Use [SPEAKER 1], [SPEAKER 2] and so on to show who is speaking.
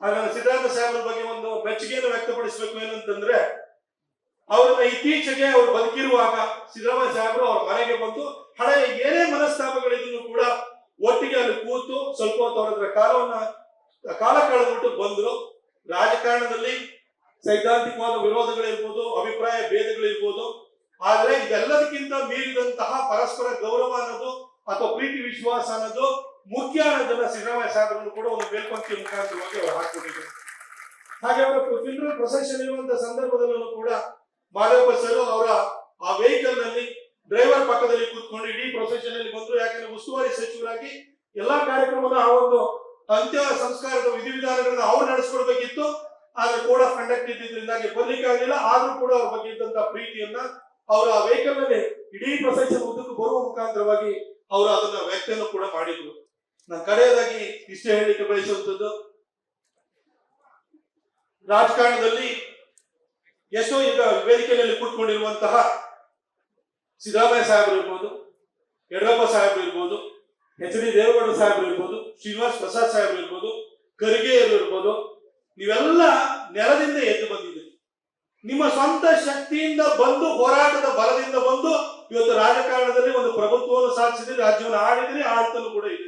[SPEAKER 1] ನಾನು ಸಾಹೇಬರ ಸಾಹೇಬ್ರ ಬಗ್ಗೆ ಒಂದು ಮೆಚ್ಚುಗೆಯನ್ನು ವ್ಯಕ್ತಪಡಿಸಬೇಕು ಏನಂತಂದ್ರೆ ಅವರನ್ನ ಇತ್ತೀಚೆಗೆ ಅವ್ರು ಬದುಕಿರುವಾಗ ಸಿದ್ದರಾಮಯ್ಯ ಸಾಹೇಬರು ಅವ್ರ ಮನೆಗೆ ಬಂದು ಹಳೆಯ ಏನೇ ಮನಸ್ತಾಪಗಳಿದ್ರು ಕೂಡ ಒಟ್ಟಿಗೆ ಅಲ್ಲಿ ಕೂತು ಸ್ವಲ್ಪ ಹೊತ್ತು ಅವ್ರ ಕಾಲವನ್ನ, ಕಾಲ ಕಳೆದ್ಬಿಟ್ಟು ಬಂದ್ರು. ರಾಜಕಾರಣದಲ್ಲಿ ಸೈದ್ಧಾಂತಿಕವಾದ ವಿರೋಧಗಳಿರ್ಬೋದು, ಅಭಿಪ್ರಾಯ ಭೇದಗಳಿರ್ಬೋದು. ಆದ್ರೆ ಇದೆಲ್ಲದಕ್ಕಿಂತ ಮೀರಿದಂತಹ ಪರಸ್ಪರ ಗೌರವ ಅನ್ನೋದು ಅಥವಾ ಪ್ರೀತಿ ವಿಶ್ವಾಸ ಅನ್ನೋದು ಅನ್ನೋದನ್ನ ಸಿದ್ದರಾಮಯ್ಯ ಸಾಹೇಬರನ್ನು ಕೂಡ ಒಂದು ಮೇಲ್ಪಂಕ್ತಿ ಮುಖಾಂತರವಾಗಿ ಅವರು ಹಾಕ್ಬಿಟ್ಟಿದ್ದಾರೆ ಹಾಗೆ ಅವರ ಫಿಲ್ಮ್ ಪ್ರೊಸೆಷನ್ ಇರುವಂತಹ ಸಂದರ್ಭದಲ್ಲೂ ಕೂಡ ಮಾದೇವ ಸರ್ ಅವರ ಆ ವೆಹಿಕಲ್ನಲ್ಲಿ ಡ್ರೈವರ್ ಪಕ್ಕದಲ್ಲಿ ಕೂತ್ಕೊಂಡು ಇಡೀ ಪ್ರೊಸೆಷನ್ ಅಲ್ಲಿ ಬಂದ್ರು. ಯಾಕಂದ್ರೆ ಉಸ್ತುವಾರಿ ಸಚಿವರಾಗಿ ಎಲ್ಲಾ ಕಾರ್ಯಕ್ರಮದ ಆ ಒಂದು ಅಂತ್ಯ ಸಂಸ್ಕಾರದ ವಿಧಿವಿಧಾನಗಳನ್ನ ಅವ್ರು ನಡೆಸ್ಕೊಡ್ಬೇಕಿತ್ತು. ಆದ್ರೆ ಕೂಡ ಕಂಡಕ್ಟ್ ಇದ್ದಿದ್ರಿಂದಾಗಿ ಬರ್ಲಿಕ್ಕೆ ಆಗಲಿಲ್ಲ. ಆದ್ರೂ ಕೂಡ ಅವ್ರ ಬಗ್ಗೆ ಇದ್ದಂತ ಪ್ರೀತಿಯನ್ನ ಅವರ ಆ ವೆಹಿಕಲ್ನಲ್ಲಿ ಇಡೀ ಪ್ರೊಸೆಷನ್ ಉದ್ದಕ್ಕೆ ಬರುವ ಮುಖಾಂತರವಾಗಿ ಅವರು ಅದನ್ನ ವ್ಯಕ್ತಿಯನ್ನು ಕೂಡ ಮಾಡಿದ್ರು. ನಾನು ಕಡೆಯದಾಗಿ ಇಷ್ಟೇ ಹೇಳಲಿಕ್ಕೆ ಬಯಸುವಂತದ್ದು ರಾಜಕಾರಣದಲ್ಲಿ ಎಷ್ಟೋ ಈಗ ವೇದಿಕೆಯಲ್ಲಿ ಕೂತ್ಕೊಂಡಿರುವಂತಹ ಸಿದ್ದರಾಮಯ್ಯ ಸಾಹೇಬರು ಇರ್ಬೋದು, ಯಡಿಯೂರಪ್ಪ ಸಾಹೇಬರು ಇರ್ಬೋದು, ಎಚ್ ಡಿ ದೇವೇಗೌಡ ಸಾಹೇಬರು ಇರ್ಬೋದು, ಶ್ರೀನಿವಾಸ್ ಪ್ರಸಾದ್ ಸಾಹೇಬರು ಇರ್ಬೋದು ಖರ್ಗೆ ಇರ್ಬೋದು, ನೀವೆಲ್ಲ ನೆಲದಿಂದ ಎದ್ದು ಬಂದಿದ್ದೀರಿ. ನಿಮ್ಮ ಸ್ವಂತ ಶಕ್ತಿಯಿಂದ ಬಂದು, ಹೋರಾಟದ ಬಲದಿಂದ ಬಂದು ಇವತ್ತು ರಾಜಕಾರಣದಲ್ಲಿ ಒಂದು ಪ್ರಭುತ್ವವನ್ನು ಸಾಧಿಸಿದ್ರಿ ರಾಜ್ಯವನ್ನು ಆಡಿದ್ರಿ ಆಳ್ತಲೂ ಕೂಡ ಇದ್ದೀರಿ